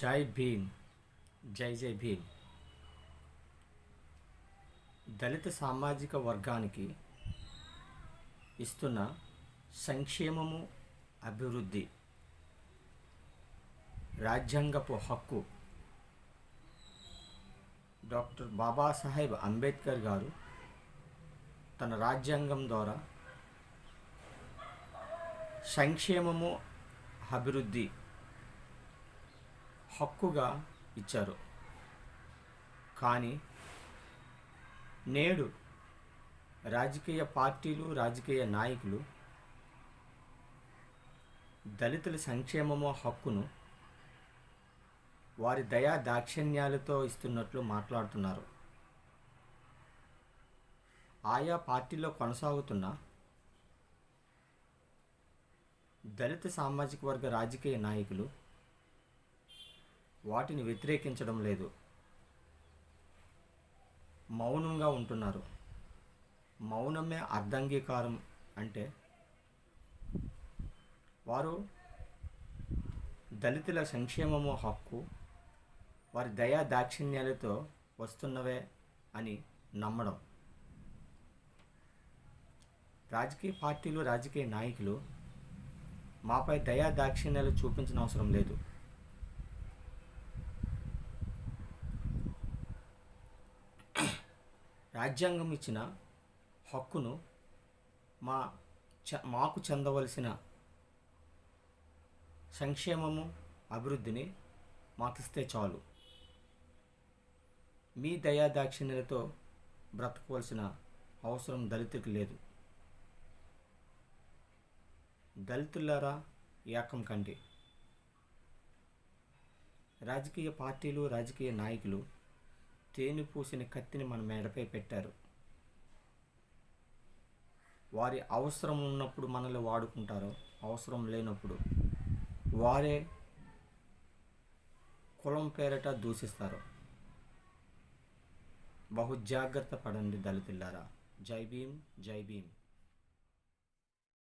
జై భీమ్. జై జై భీమ్. దళిత సామాజిక వర్గానికి ఇస్తున్న సంక్షేమము అభివృద్ధి రాజ్యాంగపు హక్కు డాక్టర్ బాబాసాహెబ్ అంబేద్కర్ గారు తన రాజ్యాంగం ద్వారా సంక్షేమము అభివృద్ధి హక్కుగా ఇచ్చారు. కానీ నేడు రాజకీయ పార్టీలు రాజకీయ నాయకులు దళితుల సంక్షేమము హక్కును వారి దయా దాక్షిణ్యాలతో ఇస్తున్నట్లు మాట్లాడుతున్నారు. ఆయా పార్టీలో కొనసాగుతున్న దళిత సామాజిక వర్గ రాజకీయ నాయకులు వాటిని వ్యతిరేకించడం లేదు. మౌనంగా ఉంటున్నారు. మౌనమే అర్ధంగీకారం అంటే వారు దళితుల సంక్షేమము హక్కు వారి దయా దాక్షిణ్యాలతో వస్తున్నవే అని నమ్మడం. రాజకీయ పార్టీలు రాజకీయ నాయకులు మాపై దయా దాక్షిణ్యాలు చూపించిన అవసరం లేదు. రాజ్యాంగం ఇచ్చిన హక్కును మా చ మాకు చెందవలసిన సంక్షేమము అభివృద్ధిని మాకిస్తే చాలు. మీ దయా దాక్షిణ్యలతో బ్రతకవలసిన అవసరం దళితులకు లేదు. దళితులారా ఏకం కండి. రాజకీయ పార్టీలు రాజకీయ నాయకులు తేనె పూసిన కత్తిని మన మెడపై పెట్టారు. వారి అవసరం ఉన్నప్పుడు మనల్ని వాడుకుంటారు. అవసరం లేనప్పుడు వారే కులం పేరట దూషిస్తారు. బహు జాగ్రత్త పడండి దళితులారా. జై భీమ్ జై భీమ్.